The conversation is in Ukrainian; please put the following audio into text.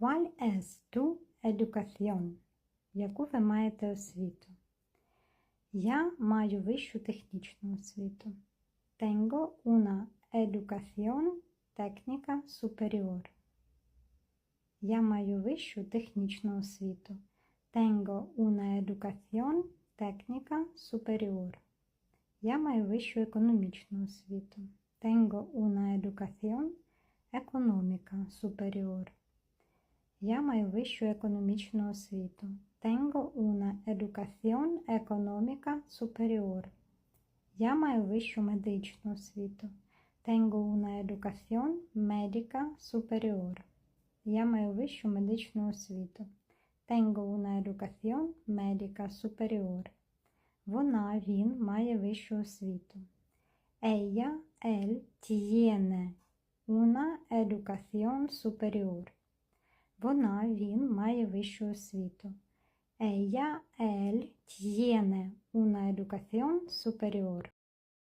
¿Cuál es tu educación? Яку ви маєте освіту? Я маю вищу технічну освіту. Tengo una educación técnica superior. Я маю вищу технічну освіту. Tengo una educación técnica superior. Я маю вищу економічну освіту. Tengo una educación económica superior. Я маю вищу економічну освіту. Tengo una educación económica superior. Я маю вищу медичну освіту. Tengo una educación médica superior. Я маю вищу медичну освіту. Tengo una educación médica superior. Вона, він має вищу освіту. Ella, él tiene una educación superior. Вона, він має вищу освіту. Ella, él tiene una educación superior.